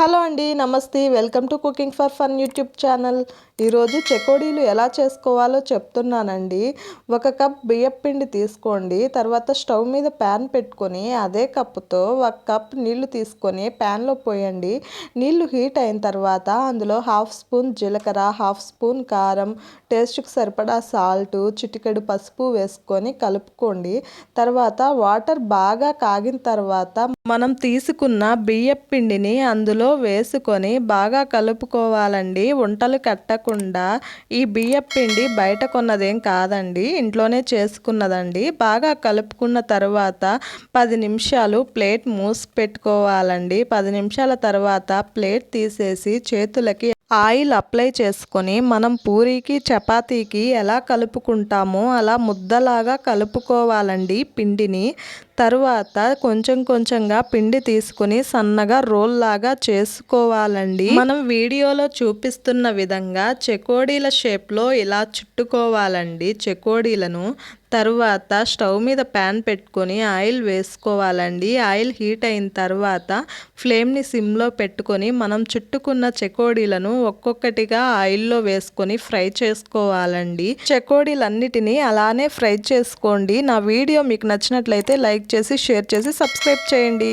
Hello అండి నమస్తే. Welcome to cooking for fun YouTube channel. ఈరోజు చెకోడీలు ఎలా చేసుకోవాలో చెప్తున్నానండి. ఒక కప్ బియ్యం పిండి తీసుకోండి. తర్వాత స్టవ్ మీద ప్యాన్ పెట్టుకొని అదే కప్పుతో ఒక కప్ నీళ్ళు తీసుకొని ప్యాన్లో పోయండి. నీళ్ళు హీట్ అయిన తర్వాత అందులో హాఫ్ స్పూన్ జీలకర్ర హాఫ్ స్పూన్ కారం టేస్ట్కి సరిపడా సాల్ట్ చిటికెడు పసుపు వేసుకొని కలుపుకోండి. తర్వాత వాటర్ బాగా కాగిన తర్వాత మనం తీసుకున్న బియ్యం పిండిని అందులో వేసుకొని బాగా కలుపుకోవాలండి. వంటలు కట్టకుండా ఈ బియ్యం పిండి బయట కొన్నదేం కాదండి. ఇంట్లోనే చేసుకున్నదండి. బాగా కలుపుకున్న తర్వాత పది నిమిషాలు ప్లేట్ మూసి పెట్టుకోవాలండి. పది నిమిషాల తర్వాత ప్లేట్ తీసేసి చేతులకి ఆయిల్ అప్లై చేసుకొని మనం పూరీకి చపాతీకి ఎలా కలుపుకుంటామో అలా ముద్దలాగా కలుపుకోవాలండి పిండిని. తరువాత కొంచెం కొంచెంగా పిండి తీసుకుని సన్నగా రోల్ లాగా చేసుకోవాలండి. మనం వీడియోలో చూపిస్తున్న విధంగా చెకోడీల షేప్లో ఇలా చుట్టుకోవాలండి చెకోడీలను. తర్వాత స్టవ్ మీద ప్యాన్ పెట్టుకొని ఆయిల్ వేసుకోవాలండి. ఆయిల్ హీట్ అయిన తర్వాత ఫ్లేమ్ని సిమ్లో పెట్టుకొని మనం చుట్టుకున్న చెకోడీలను ఒక్కొక్కటిగా ఆయిల్లో వేసుకొని ఫ్రై చేసుకోవాలండి. చెకోడీలన్నిటినీ అలానే ఫ్రై చేసుకోండి. నా వీడియో మీకు నచ్చినట్లయితే లైక్ చేసి షేర్ చేసి సబ్స్క్రైబ్ చేయండి.